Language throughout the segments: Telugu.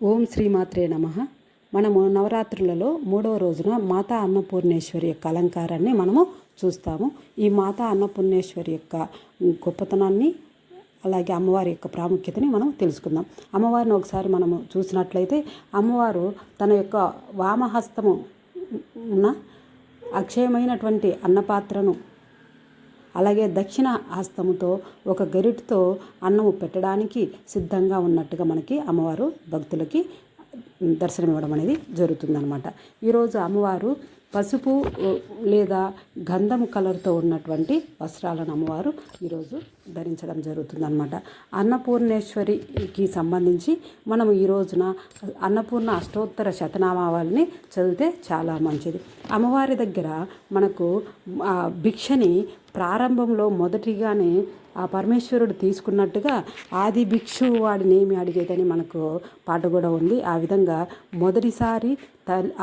ఓం శ్రీమాత్రే నమ. మనము నవరాత్రులలో మూడవ రోజున మాతా అన్నపూర్ణేశ్వరి యొక్క అలంకారాన్ని మనము చూస్తాము. ఈ మాతా అన్నపూర్ణేశ్వరి యొక్క గొప్పతనాన్ని అలాగే అమ్మవారి యొక్క ప్రాముఖ్యతని మనం తెలుసుకుందాం. అమ్మవారిని ఒకసారి మనము చూసినట్లయితే అమ్మవారు తన యొక్క వామహస్తము ఉన్న అక్షయమైనటువంటి అన్నపాత్రను అలాగే దక్షిణ హస్తముతో ఒక గరిటతో అన్నము పెట్టడానికి సిద్ధంగా ఉన్నట్టుగా మనకి అమ్మవారు భక్తులకి దర్శనం ఇవ్వడం అనేది జరుగుతుందనమాట ఈరోజు అమ్మవారు పసుపు లేదా గంధం కలర్తో ఉన్నటువంటి వస్త్రాలను అమ్మవారు ఈరోజు ధరించడం జరుగుతుందన్నమాట. అన్నపూర్ణేశ్వరికి సంబంధించి మనం ఈ రోజున అన్నపూర్ణ అష్టోత్తర శతనామావళిని చదివితే చాలా మంచిది. అమ్మవారి దగ్గర మనకు ఆ భిక్షని ప్రారంభంలో మొదటిగానే ఆ పరమేశ్వరుడు తీసుకున్నట్టుగా ఆది భిక్షు వాడిని ఏమి అడిగేదని మనకు పాట కూడా ఉంది. ఆ విధంగా మొదటిసారి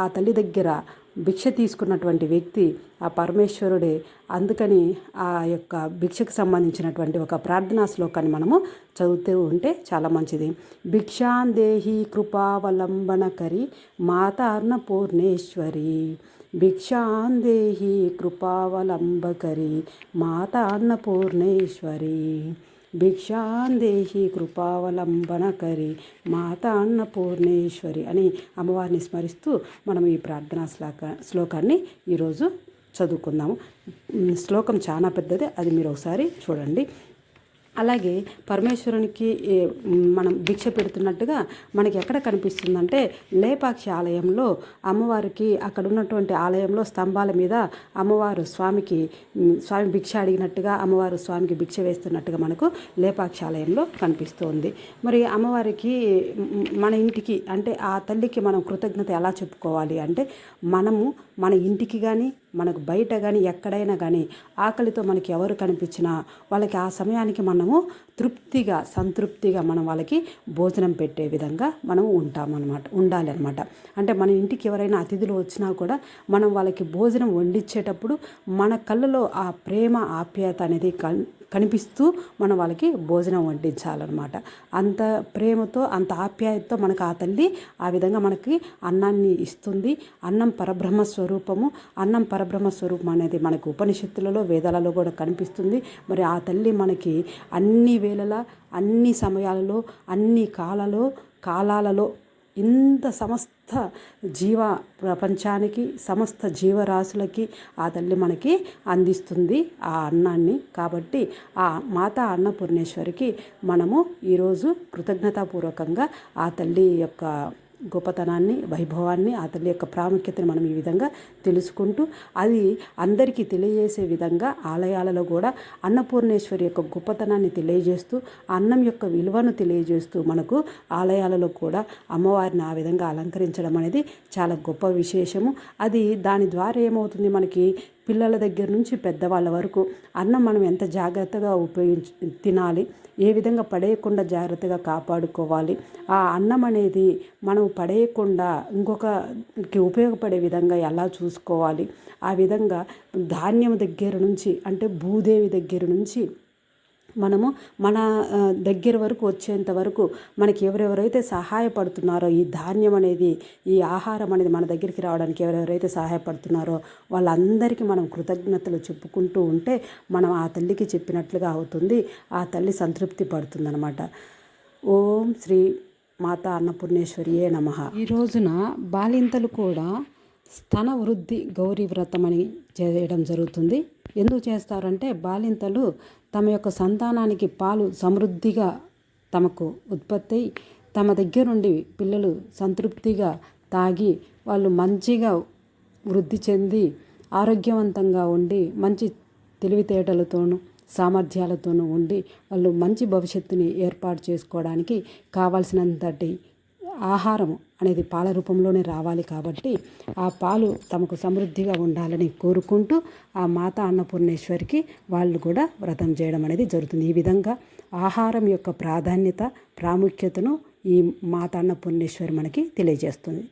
ఆ తల్లి దగ్గర భిక్ష తీసుకున్నటువంటి వ్యక్తి ఆ పరమేశ్వరుడే. అందుకని ఆ యొక్క భిక్షకు సంబంధించినటువంటి ఒక ప్రార్థనా శ్లోకాన్ని మనము చదువుతూ ఉంటే చాలా మంచిది. భిక్షాందేహి కృపావలంబనకరి మాత అన్నపూర్ణేశ్వరి భిక్షాందేహి కృపావలంబకరి మాత అన్నపూర్ణేశ్వరి భిక్షాందేహి కృపావలంబనకరి మాత అన్నపూర్ణేశ్వరి అని అమ్మవారిని స్మరిస్తూ మనం ఈ ప్రార్థనా శ్లోక శ్లోకాన్ని ఈరోజు చదువుకుందాము. శ్లోకం చాలా పెద్దది అది మీరు ఒకసారి చూడండి. అలాగే పరమేశ్వరునికి మనం భిక్ష పెడుతున్నట్టుగా మనకి ఎక్కడ కనిపిస్తుందంటే లేపాక్షి ఆలయంలో అమ్మవారికి అక్కడ ఉన్నటువంటి ఆలయంలో స్తంభాల మీద అమ్మవారు స్వామికి స్వామి భిక్ష అడిగినట్టుగా అమ్మవారు స్వామికి భిక్ష వేస్తున్నట్టుగా మనకు లేపాక్షి ఆలయంలో కనిపిస్తుంది. మరి అమ్మవారికి మన ఇంటికి అంటే ఆ తల్లికి మనం కృతజ్ఞత ఎలా చెప్పుకోవాలి అంటే మనము మన ఇంటికి కానీ మనకు బయట కానీ ఎక్కడైనా కానీ ఆకలితో మనకి ఎవరు కనిపించినా వాళ్ళకి ఆ సమయానికి మనము తృప్తిగా సంతృప్తిగా మనం వాళ్ళకి భోజనం పెట్టే విధంగా మనం ఉంటామన్నమాట ఉండాలి అనమాట అంటే మన ఇంటికి ఎవరైనా అతిథులు వచ్చినా కూడా మనం వాళ్ళకి భోజనం వండించేటప్పుడు మన కళ్ళలో ఆ ప్రేమ ఆప్యాయత అనేది కనిపిస్తూ మనం వాళ్ళకి భోజనం వడ్డించాలన్నమాట. అంత ప్రేమతో అంత ఆప్యాయతతో మనకు ఆ తల్లి ఆ విధంగా మనకి అన్నాన్ని ఇస్తుంది. అన్నం పరబ్రహ్మ స్వరూపము. అన్నం పరబ్రహ్మ స్వరూపం అనేది మనకు ఉపనిషత్తులలో వేదాలలో కూడా కనిపిస్తుంది. మరి ఆ తల్లి మనకి అన్ని వేళల అన్ని సమయాలలో అన్ని కాలలో కాలాలలో ఇంత సమస్త జీవ ప్రపంచానికి సమస్త జీవరాశులకి ఆ తల్లి మనకి అందిస్తుంది ఆ అన్నాన్ని. కాబట్టి ఆ మాతా అన్నపూర్ణేశ్వరికి మనము ఈరోజు కృతజ్ఞతాపూర్వకంగా ఆ తల్లి యొక్క గొప్పతనాన్ని వైభవాన్ని అతని యొక్క ప్రాముఖ్యతను మనం ఈ విధంగా తెలుసుకుంటూ అది అందరికీ తెలియజేసే విధంగా ఆలయాలలో కూడా అన్నపూర్ణేశ్వరి యొక్క గొప్పతనాన్ని తెలియజేస్తూ అన్నం యొక్క విలువను తెలియజేస్తూ మనకు ఆలయాలలో కూడా అమ్మవారిని ఆ విధంగా అలంకరించడం అనేది చాలా గొప్ప విశేషము. అది దాని ద్వారా ఏమవుతుంది మనకి పిల్లల దగ్గర నుంచి పెద్దవాళ్ళ వరకు అన్నం మనం ఎంత జాగ్రత్తగా ఉపయోగించి తినాలి ఏ విధంగా పడేయకుండా జాగ్రత్తగా కాపాడుకోవాలి ఆ అన్నం అనేది మనం పడేయకుండా ఇంకొకకి ఉపయోగపడే విధంగా ఎలా చూసుకోవాలి ఆ విధంగా ధాన్యం దగ్గర నుంచి అంటే భూదేవి దగ్గర నుంచి మనము మన దగ్గర వరకు వచ్చేంత వరకు మనకి ఎవరెవరైతే సహాయపడుతున్నారో ఈ ధాన్యం అనేది ఈ ఆహారం అనేది మన దగ్గరికి రావడానికి ఎవరెవరైతే సహాయపడుతున్నారో వాళ్ళందరికీ మనం కృతజ్ఞతలు చెప్పుకుంటూ ఉంటే మనం ఆ తల్లికి చెప్పినట్లుగా అవుతుంది. ఆ తల్లి సంతృప్తి పడుతుందనమాట ఓం శ్రీ మాత అన్నపూర్ణేశ్వరియే నమ. ఈ రోజున బాలింతలు కూడా స్తన వృద్ధి గౌరీ వ్రతం అని చేయడం జరుగుతుంది. ఎందుకు చేస్తారంటే బాలింతలు తమ యొక్క సంతానానికి పాలు సమృద్ధిగా తమకు ఉత్పత్తి తమ దగ్గర నుండి పిల్లలు సంతృప్తిగా తాగి వాళ్ళు మంచిగా వృద్ధి చెంది ఆరోగ్యవంతంగా ఉండి మంచి తెలివితేటలతోనూ సామర్థ్యాలతోనూ ఉండి వాళ్ళు మంచి భవిష్యత్తుని ఏర్పాటు చేసుకోవడానికి కావాల్సినంతటి ఆహారము అనేది పాల రూపంలోనే రావాలి కాబట్టి ఆ పాలు తమకు సమృద్ధిగా ఉండాలని కోరుకుంటూ ఆ మాత అన్నపూర్ణేశ్వరికి వాళ్ళు కూడా వ్రతం చేయడం అనేది జరుగుతుంది. ఈ విధంగా ఆహారం యొక్క ప్రాధాన్యత ప్రాముఖ్యతను ఈ మాత అన్నపూర్ణేశ్వరి మనకి తెలియజేస్తుంది.